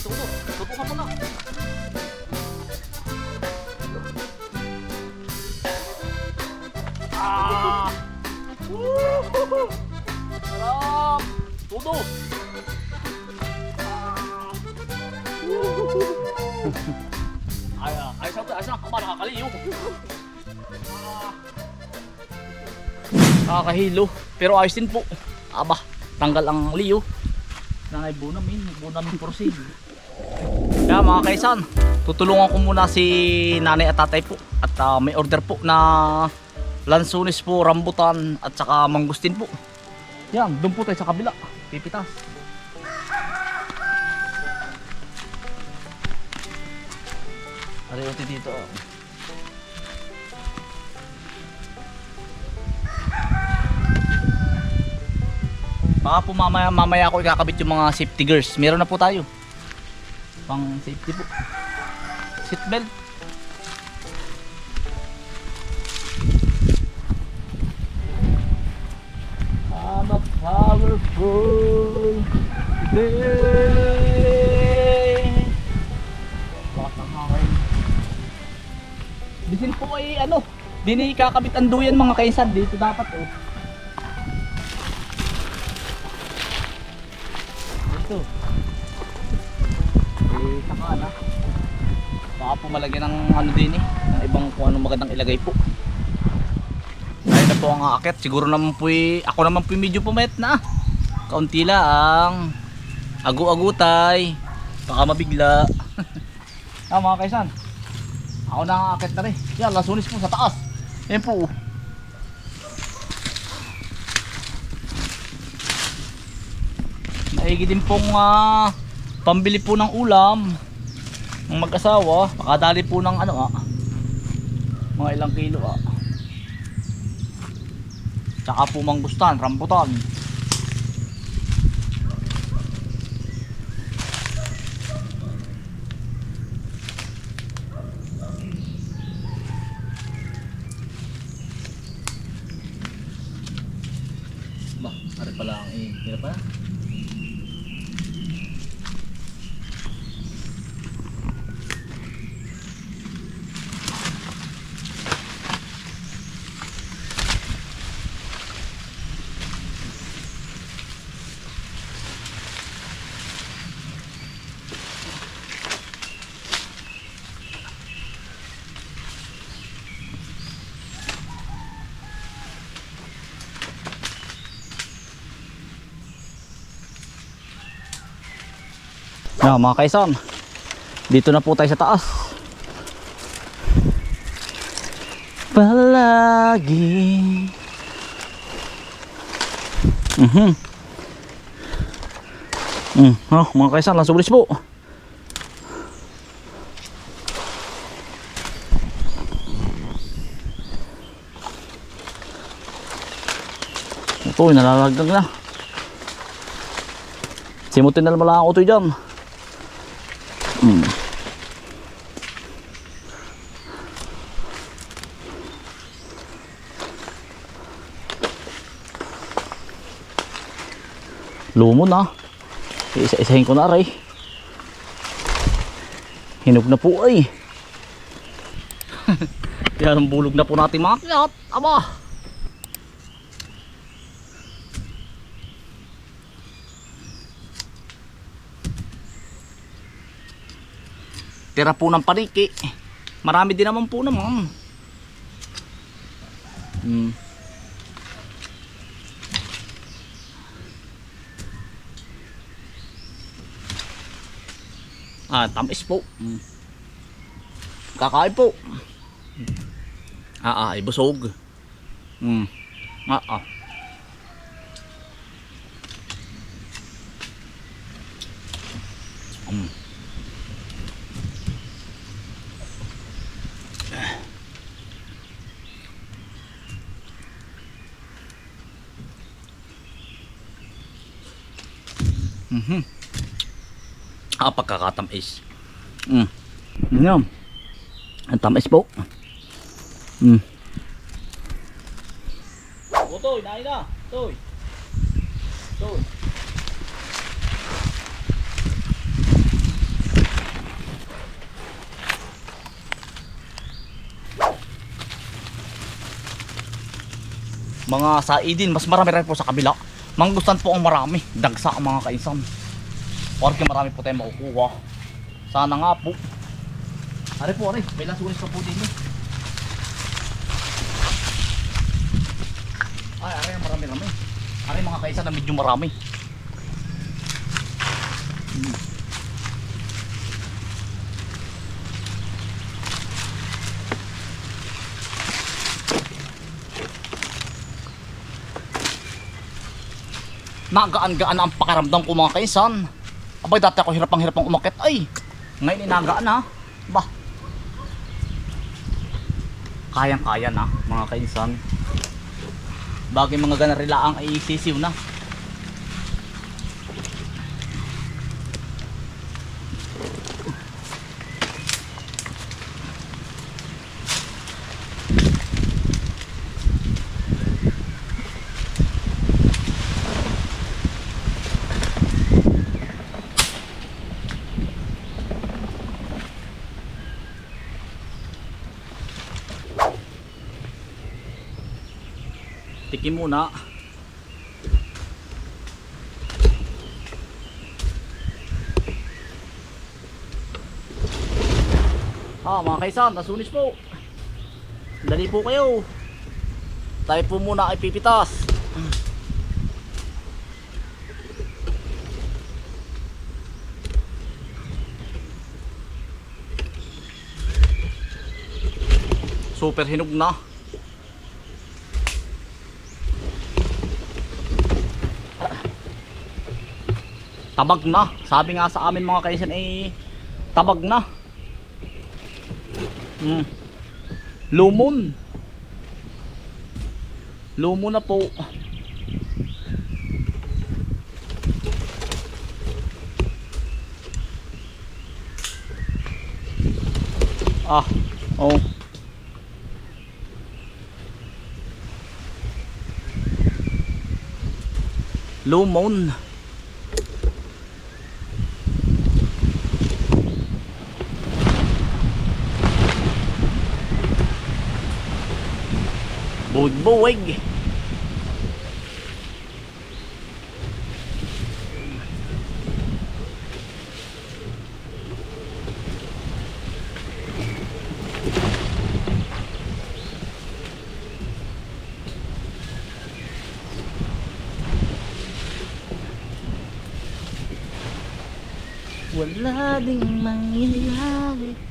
Tuto ka muna. Ah! Woo! Sarap! Woo! Ay, ah, ayos lang to, ayos lang. Kama, nakakaliyo. Ah! Nakakahilo. Pero ayos din po. Aba, tanggal ang liyo. Nangay bunamin, bunamin porsid. Kaya mga kaisan, tutulungan ko muna si nanay at tatay po. At ah, may order po na lansunis po, rambutan at saka mangustin po. Yan, doon po tayo sa kabila. Pipitas. Ariyote dito. oh. Baka po mamaya, mamaya ako ikakabit yung mga safety gears. Meron na po tayo. Pang safety po. Seatbelt. I'm a powerful day. Bisin po ay ano, di na ikakabit ang duyan mga kaisan. Dito dapat oh. Malagyan ng ano din eh. Ng ibang kung ano magandang ilagay po. Ayun na po ang aakit. Siguro naman po eh, ako naman po medyo pumayat na. Kaunti lang. Agu-agutay. Baka mabigla. ah mga kaisan. Ako na ang aakit na rin. Yan, lasunis po sa taas. Yan po. Maigi din pong ah, pambili po ng ulam ng mag-asawa. Pakadali po ng ano ah. Mga ilang kilo ah. Tsaka po mangustan, rambutan. Bah, hari pala ang eh. Hirap pa Yan mga kaisan. Dito na po tayo sa taas. Palagi. Mhm. Mm, oh, mga kaisan, langsung bilis po. Ito, nalalagdag na. Simutin na lang ako ito dyan. Lumo na. Isa-isahin ko na aray. Hinog na po ay. Yan ang bulog na po natin mga kiyat. Aba. Tira po ng paniki. Marami din naman po naman. Hmm. Ah, tamis po. Hmm. Kakain po. Ah, ah, ibusog. Hmm. Ah, ah. Hmm. Mhm sa pagkakatamais. Mm. Yun. Ang tamis po. Mm. Otoy, nain na. Toy. Toy. Mga saidin, mas marami rin po sa kabila. Mangustan po ang marami. Dagsa ang mga kainsan. Porque marami po tayong makukuha. Sana nga po. Ari po, ari, may lasunis pa po din eh. Ay, ari, marami-rami. Ari mga kaisan na medyo marami. Hmm. nagaan-gaan ang pakaramdam ko mga kaisan. Abay dati ako hirapang-hirapang umakit ay. Ngayon inagaan na. Bah. Kayang-kaya na mga kaisan. Bagay mga ganarilaang ay sisiw na. Tikim muna. Ah, mga kaisan, nasunis po. Dali po kayo. Tayo po muna ay pipitas. Super hinog na. Tabag na. Sabi nga sa amin mga kaisan ay tabag na. Hmm. Lumon. Lumon na po. Ah, oh. Lumon. Buwig-buwig. Wala ding mangyayari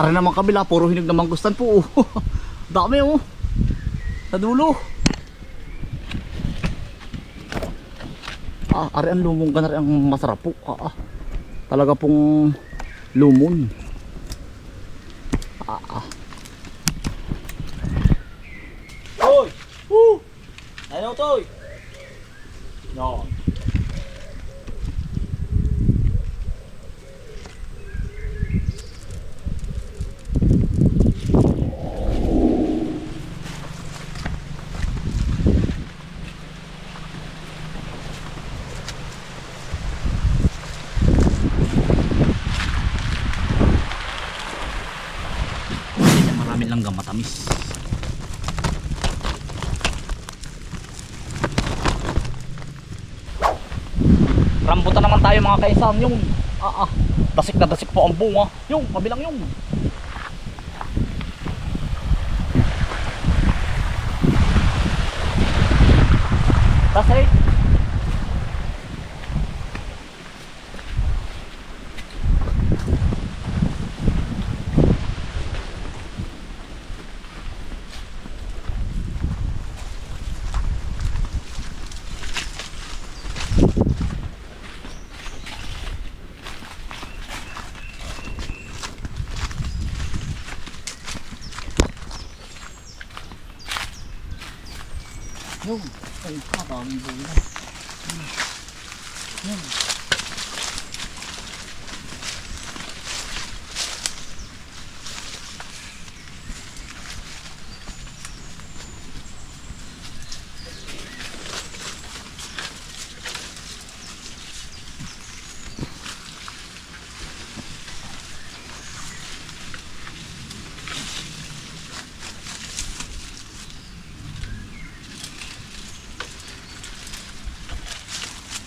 Para naman kabila, puro hinog na mangustan po. oh. Dami oh. Sa dulo. Ah, ari ang lumong ganari ang masarap po. Ah, ah. Talaga pong lumon. Ah, ah. Rambutan naman tayo mga kaisan. Yung, ah, ah, dasik na dasik po ang bunga. Yung, kabilang yung. Dasik. Yun. Ay, kadaming bulan. Yan.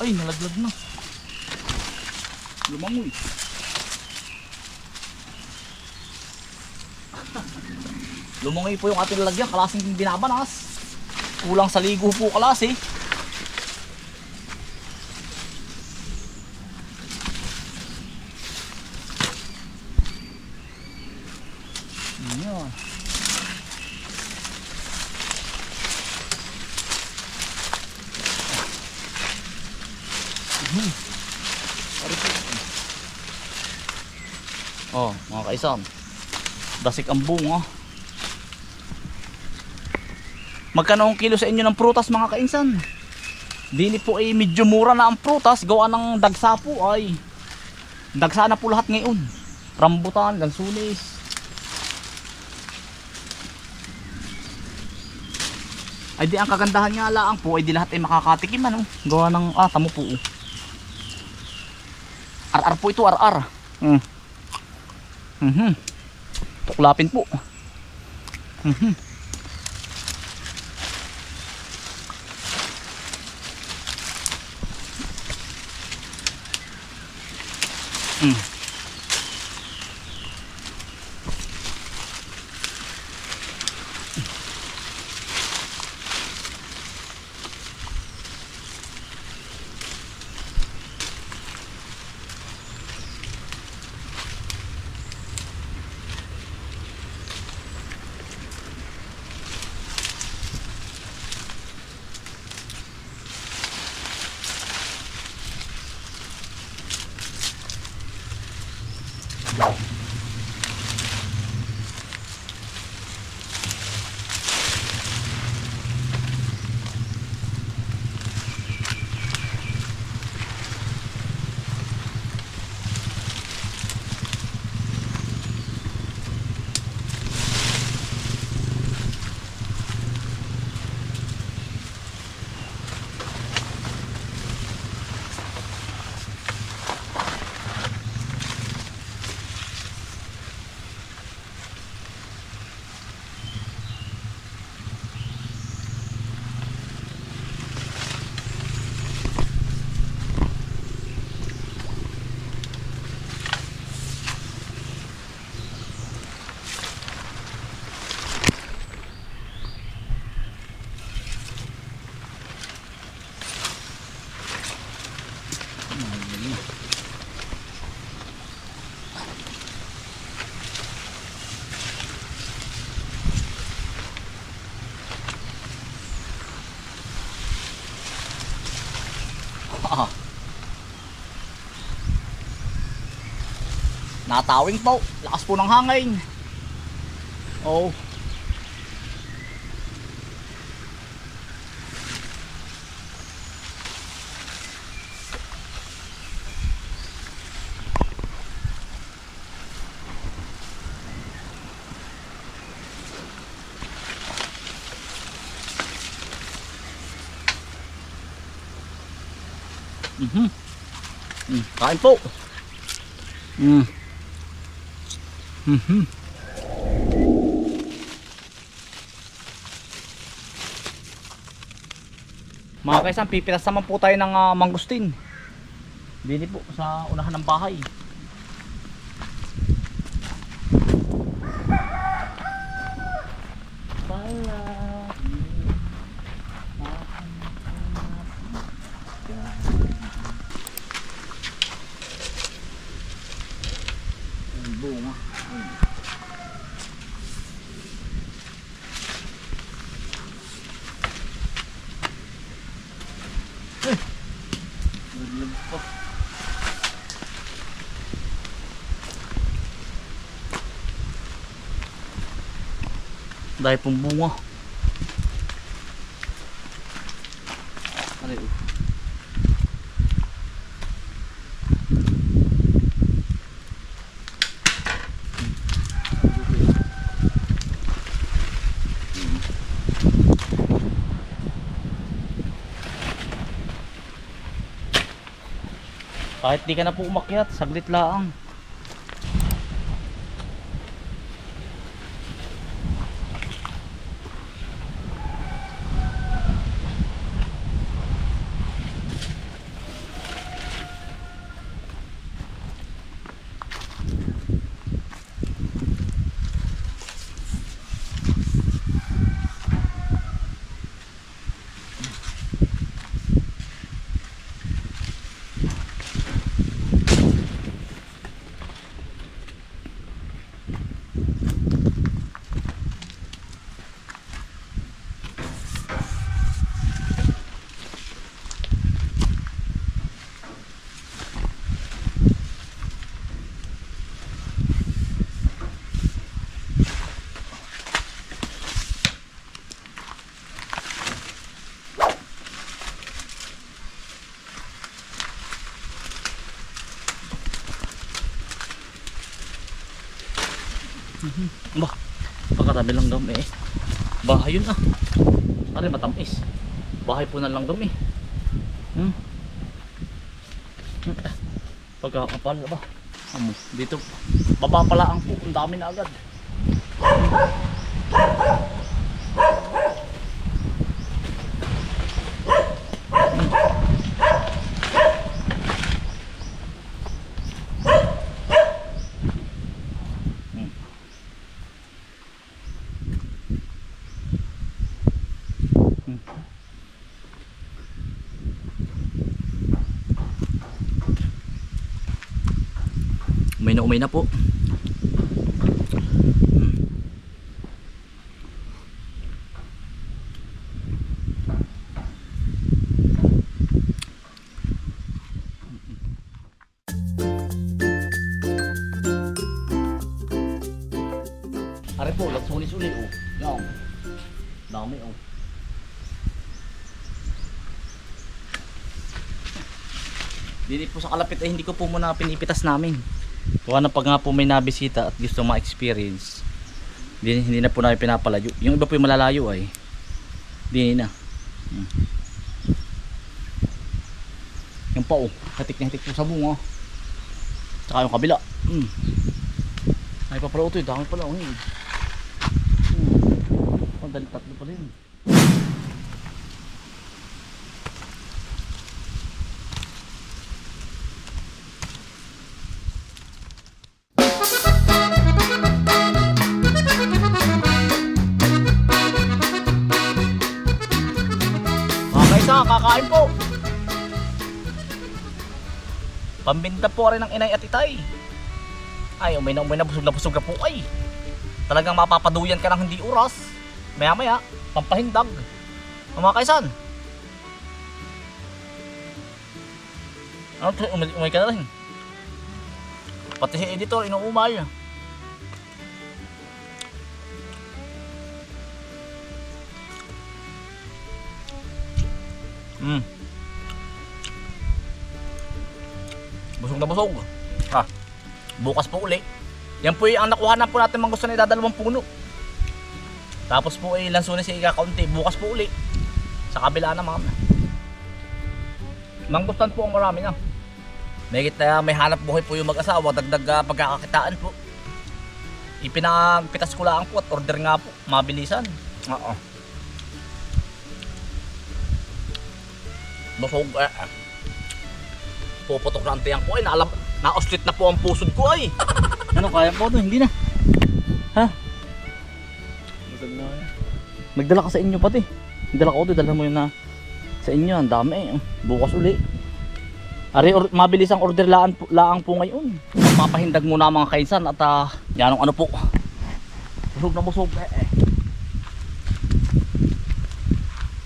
Ay, nalaglag na. Lumangoy. Lumangoy po yung ating lalagyan, kalasing binabanas. Kulang sa ligo po kalasi. Yan. Oh, mga kaisan. Dasik ang bunga. Magkano ang kilo sa inyo ng prutas mga kainsan? Dili po ay medyo mura na ang prutas gawa ng dagsa po ay dagsa na po lahat ngayon. Rambutan, lansunis. Ay di ang kagandahan nga laang po ay di lahat ay makakatikim ano. Gawa ng ah tamo po. oh. RR po ito, RR. Hmm. Mhm. Tuklapin po. Mhm. Mm. Ah. Natawing po. Lakas po ng hangin. Oh. Mhm. Mm, kain po. Mm. Mhm. Mga kaisan, pipilas naman po tayo ng ah, mangustin. Dili po sa unahan ng bahay. Pala. Naglag pa. Dahil pong bunga. Ano yun? Kahit di ka na po umakyat, saglit lang. Ba, pagkatabi lang daw eh. Bahay yun ah. Ano matamis. Bahay po na lang eh. Hmm. Hmm, ah. Pagkakapal ba? Amo, dito baba pala ang po, ang dami na agad. Umay na umay na po. Are po, latsunis uli oh. Yan. Dami oh. Dili po sa kalapit ay hindi ko po muna pinipitas namin. Kuha na pag nga po may nabisita at gusto ma-experience. Hindi, hindi na po namin pinapalayo. Yung iba po yung malalayo ay. Hindi na. Hmm. Yung pa oh. Hatik na hatik po sa bunga. Tsaka yung kabila. Hmm. Ay pa pala ito eh. Dami pala oh. eh. Hmm. Oh, dali tatlo pala yun. Kaisa, kakain po. Pambinta po rin ng inay at itay. Ay, umay na umay na busog na busog na po ay. Talagang mapapaduyan ka ng hindi oras. Maya maya, pampahindag. Mga kaisan. Ano? Umay, umay ka na rin. Pati si editor, inuumay. Mm. Busog na busog. Ha. Bukas po uli. Yan po yung ang nakuha na po natin mga gusto na idadalawang puno. Tapos po ay lansunin sa ikakaunti. Bukas po uli. Sa kabila na mga Mangustan po ang marami na. May kita may hanap buhay po yung mag-asawa. Dagdag ah, pagkakakitaan po. Ipinagpitas ko lang po at order nga po. Mabilisan. Oo. Busog eh. eh. Puputok na ang tiyang ko ay naalam, na-oslit na po ang pusod ko ay. ano kaya po to? Hindi na. Ha? Nagdala ka sa inyo pati. Nagdala ko to, dala mo yun na sa inyo. Ang dami eh. Bukas uli. Ari, or, mabilis ang order laan, laang po ngayon. Papahindag muna mga kainsan at uh, yan ano po. Busog na busog eh. eh.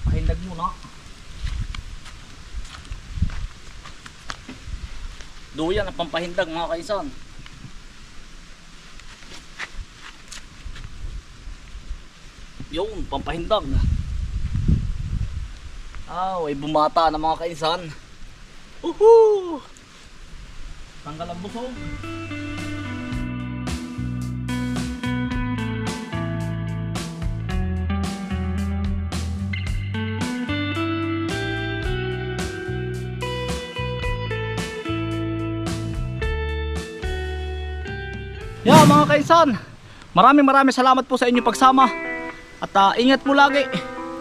Pahindag muna. Duyan ang pampahindag mga kaisan. Yun, pampahindag. Ah, ay bumata na mga kaisan. Uhu! Tanggal ang busog. Yeah, mga kaisan. Maraming maraming salamat po sa inyong pagsama. At ah, ingat po lagi.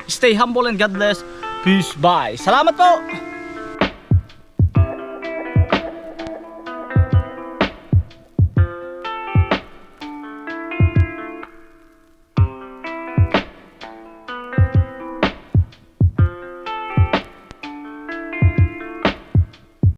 Stay humble and God bless. Peace. Bye. Salamat po.